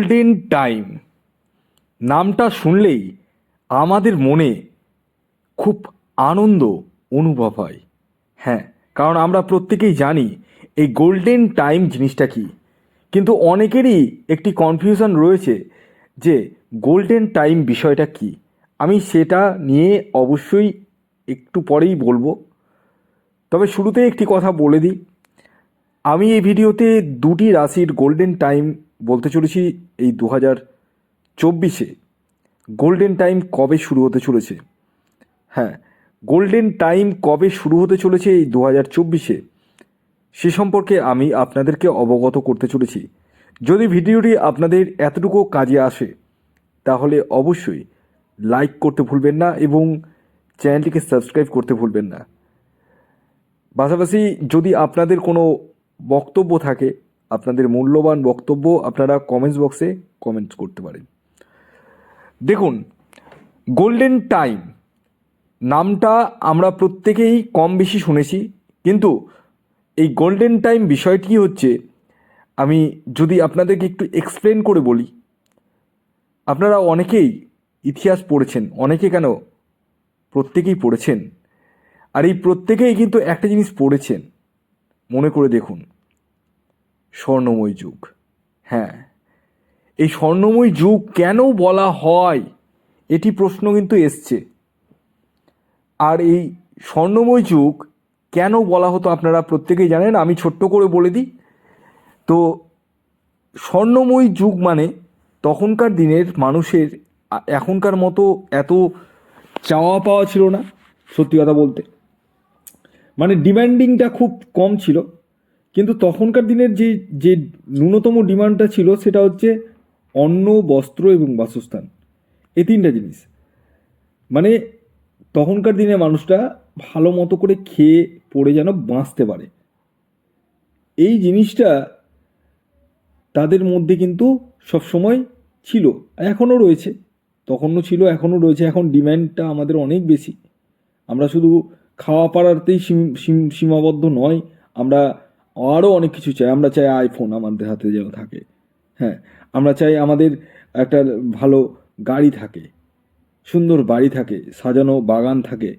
Golden time নামটা শুনলেই আমাদের মনে খুব আনন্দ অনুভব হয়। হ্যাঁ কারণ আমরা প্রত্যেকেই জানি এই গোল্ডেন টাইম জিনিসটা কি। কিন্তু অনেকেরই একটি কনফিউশন রয়েছে যে গোল্ডেন টাইম বিষয়টা কি। আমি সেটা নিয়ে অবশ্যই একটু পরেই বলব। তবে শুরুতে একটি কথা বলে দিই। আমি এই ভিডিওতে দুটি রাশির গোল্ডেন টাইম বলতে চলেছি এই দু হাজার চব্বিশে গোল্ডেন টাইম কবে শুরু হতে চলেছে? হ্যাঁ গোল্ডেন টাইম কবে শুরু হতে চলেছে এই দু হাজার চব্বিশে? সে সম্পর্কে আমি আপনাদেরকে অবগত করতে চলেছি। যদি ভিডিওটি আপনাদের এতটুকু কাজে আসে, তাহলে অবশ্যই লাইক করতে ভুলবেন না এবং চ্যানেলটিকে সাবস্ক্রাইব করতে ভুলবেন না। পাশাপাশি যদি আপনাদের কোনো বক্তব্য থাকে আপনাদের মূল্যবান বক্তব্য আপনারা কমেন্টস বক্সে কমেন্টস করতে পারেন। দেখুন গোল্ডেন টাইম নামটা আমরা প্রত্যেকেই কম বেশি শুনেছি, কিন্তু এই গোল্ডেন টাইম বিষয়টি হচ্ছে, আমি যদি আপনাদেরকে একটু এক্সপ্লেন করে বলি, আপনারা অনেকেই ইতিহাস পড়েছেন, অনেকে কেন প্রত্যেকেই পড়েছেন, আর এই প্রত্যেকেই কিন্তু একটা জিনিস পড়েছেন, মনে করে দেখুন। স্বর্ণময় যুগ। হ্যাঁ এই স্বর্ণময় যুগ কেন বলা হয়? এটি প্রশ্ন কিন্তু এসছে। আর এই স্বর্ণময় যুগ কেন বলা হতো আপনারা প্রত্যেকেই জানেন, আমি ছোট্ট করে বলে দিই। তো স্বর্ণময় যুগ মানে তখনকার দিনের মানুষের এখনকার মতো এত চাওয়া পাওয়া ছিল না, সত্যি কথা বলতে। মানে ডিমান্ডিংটা খুব কম ছিল। কিন্তু তখনকার দিনের যে যে ন্যূনতম ডিমান্ডটা ছিল সেটা হচ্ছে অন্ন, বস্ত্র এবং বাসস্থান। এই তিনটা জিনিস। মানে তখনকার দিনে মানুষটা ভালো মতো করে খেয়ে, পড়ে যেন বাঁচতে পারে। এই জিনিসটা তাদের মধ্যে কিন্তু সবসময় ছিল, এখনও রয়েছে। তখনও ছিল, এখনও রয়েছে। এখন ডিম্যান্ডটা আমাদের অনেক বেশি। আমরা শুধু খাওয়া পাড়াতেই সীম- সীম- সীমাবদ্ধ নয়, আমরা আরও অনেক কিছু চাই। আমরা চাই আইফোন আমাদের হাতে যেন থাকে। হ্যাঁ আমরা চাই আমাদের একটা ভালো গাড়ি থাকে, সুন্দর বাড়ি থাকে, সাজানো বাগান থাকে।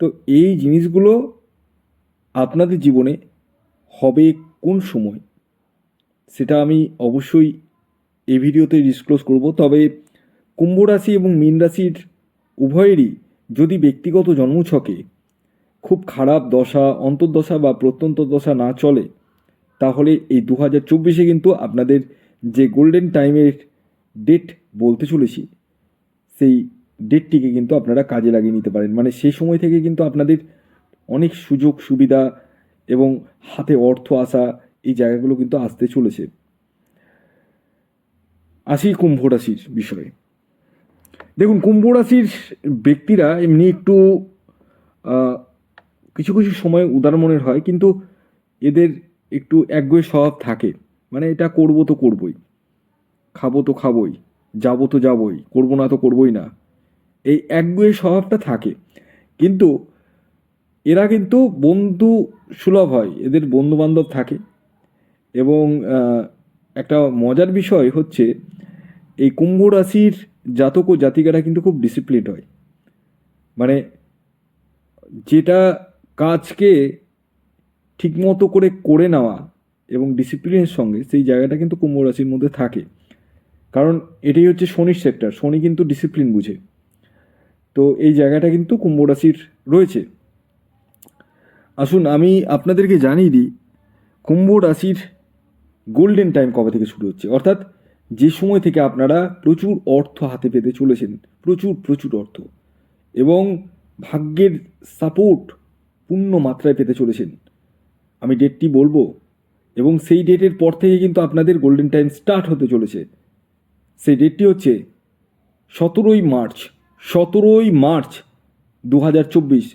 তো এই জিনিসগুলো আপনাদের জীবনে হবে কোন সময়? সেটা আমি অবশ্যই এই ভিডিওতে ডিসক্লোজ করব। তবে কুম্ভ রাশি এবং মীন রাশির উভয়েরই যদি ব্যক্তিগত জন্মছকে খুব খারাপ দশা, অন্তর্দশা বা প্রত্যন্ত দশা না চলে, তাহলে এই দু হাজার চব্বিশে কিন্তু আপনাদের যে গোল্ডেন টাইমের ডেট বলতে চলেছি, সেই ডেটটিকে কিন্তু আপনারা কাজে লাগিয়ে নিতে পারেন। মানে সেই সময় থেকে কিন্তু আপনাদের অনেক সুযোগ, সুবিধা এবং হাতে অর্থ আসা এই জায়গাগুলো কিন্তু আসতে চলেছে। আসি কুম্ভ রাশির বিষয়ে। দেখুন, কুম্ভ রাশির ব্যক্তিরা এমনি একটু কিছু কিছু সময় উদার মনের হয়, কিন্তু এদের একটু একগুয়ে স্বভাব থাকে। মানে এটা করব তো করবই। খাব তো খাবই। যাব তো যাবই। করব না তো করবই না। এই একগুয়ে স্বভাবটা থাকে। কিন্তু এরা কিন্তু বন্ধু সুলভ হয়, এদের বন্ধু বান্ধব থাকে। এবং একটা মজার বিষয় হচ্ছে, এই কুম্ভ রাশির জাতক ও জাতিকারা কিন্তু খুব ডিসিপ্লিন হয়। মানে যেটা কাজকে ঠিকমতো করে করে নেওয়া এবং ডিসিপ্লিনের সঙ্গে সেই জায়গাটা কিন্তু কুম্ভ রাশির মধ্যে থাকে। কারণ এটাই হচ্ছে শনির সেক্টর শনি কিন্তু ডিসিপ্লিন বুঝে। তো এই জায়গাটা কিন্তু কুম্ভ রাশির রয়েছে। আসুন আমি আপনাদেরকে জানিয়ে দিই, কুম্ভ রাশির গোল্ডেন টাইম কবে থেকে শুরু হচ্ছে? অর্থাৎ যে সময় থেকে আপনারা প্রচুর অর্থ হাতে পেতে চলেছেন, প্রচুর প্রচুর অর্থ। এবং ভাগ্যের সাপোর্ট পূর্ণ মাত্রায় পেতে চলেছেন। আমি ডেটটি বলব, এবং সেই ডেটের পর থেকে কিন্তু আপনাদের গোল্ডেন টাইম স্টার্ট হতে চলেছে। সেই ডেটটি হচ্ছে সতেরোই মার্চ সতেরোই মার্চ দু হাজার চব্বিশ।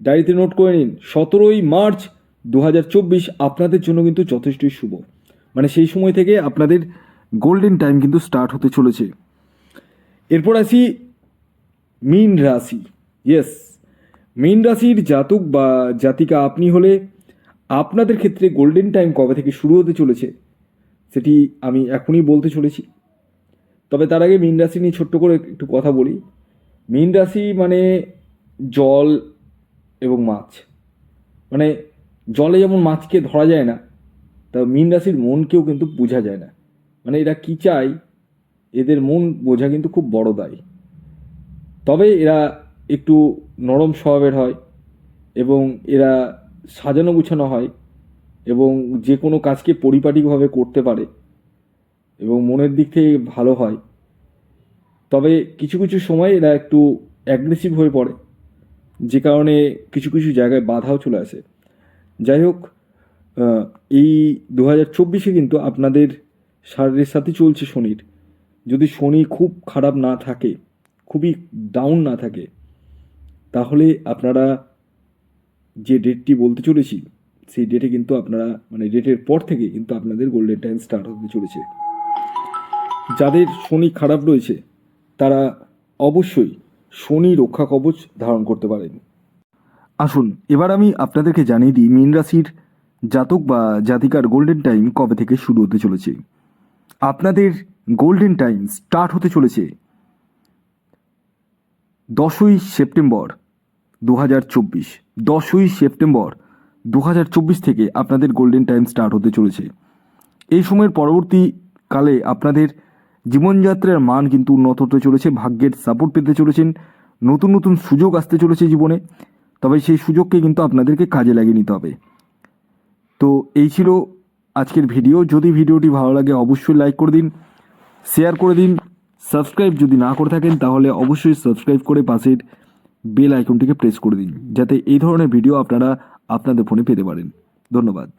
ডায়েরিতে নোট করে নিন, সতেরোই মার্চ দু হাজার চব্বিশ আপনাদের জন্য কিন্তু যথেষ্টই শুভ। মানে সেই সময় থেকে আপনাদের গোল্ডেন টাইম কিন্তু স্টার্ট হতে চলেছে। এরপর আসি মীন রাশি। ইয়েস মীন রাশির জাতক বা জাতিকা আপনি হলে আপনাদের ক্ষেত্রে গোল্ডেন টাইম কবে থেকে শুরু হতে চলেছে, সেটি আমি এখনই বলতে চলেছি। তবে তার আগে মীন রাশি নিয়ে ছোট্ট করে একটু কথা বলি। মীন রাশি মানে জল এবং মাছ। মানে জলে যেমন মাছকে ধরা যায় না, তা মীন রাশির মনকেও কিন্তু বোঝা যায় না। মানে এরা কী চায়, এদের মন বোঝা কিন্তু খুব বড় দায়। তবে এরা একটু নরম স্বভাবের হয় এবং এরা সাজানো গুছানো হয় এবং যে কোনো কাজকে পরিপাটিভাবে করতে পারে এবং মনের দিক থেকে ভালো হয়। তবে কিছু কিছু সময় এরা একটু অ্যাগ্রেসিভ হয়ে পড়ে, যে কারণে কিছু কিছু জায়গায় বাধাও চলে আসে। যাই হোক এই দু হাজার চব্বিশে কিন্তু আপনাদের শারীরের সাথে চলছে শনির। যদি শনি খুব খারাপ না থাকে, খুবই ডাউন না থাকে তাহলে আপনারা যে ডেটটি বলতে চলেছি, সেই ডেটে কিন্তু আপনারা মানে ডেটের পর থেকে কিন্তু আপনাদের গোল্ডেন টাইম স্টার্ট হতে চলেছে। যাদের শনি খারাপ রয়েছে, তারা অবশ্যই শনি রক্ষা কবচ ধারণ করতে পারেন। আসুন, এবার আমি আপনাদেরকে জানিয়ে দিই মীন রাশির জাতক বা জাতিকার গোল্ডেন টাইম কবে থেকে শুরু হতে চলেছে। আপনাদের গোল্ডেন টাইম স্টার্ট হতে চলেছে দশই সেপ্টেম্বর। দু হাজার চব্বিশ, দশই সেপ্টেম্বর দু হাজার চব্বিশ থেকে আপনাদের গোল্ডেন টাইম স্টার্ট হতে চলেছে। এই সময়ের পরবর্তীকালে আপনাদের জীবনযাত্রার মান কিন্তু উন্নত হতে চলেছে, ভাগ্যের সাপোর্ট পেতে চলেছেন, নতুন নতুন সুযোগ আসতে চলেছে জীবনে। তবে সেই সুযোগকে কিন্তু আপনাদেরকে কাজে লাগিয়ে নিতে হবে। তো এই ছিল আজকের ভিডিও। যদি ভিডিওটি ভালো লাগে, অবশ্যই লাইক করে দিন শেয়ার করে দিন সাবস্ক্রাইব যদি না করে থাকেন, তাহলে অবশ্যই সাবস্ক্রাইব করে পাশের বেল আইকনটিকে প্রেস করে দিন, যাতে এই ধরনের ভিডিও আপনারা আপনাদের ফোনে পেতে পারেন। ধন্যবাদ।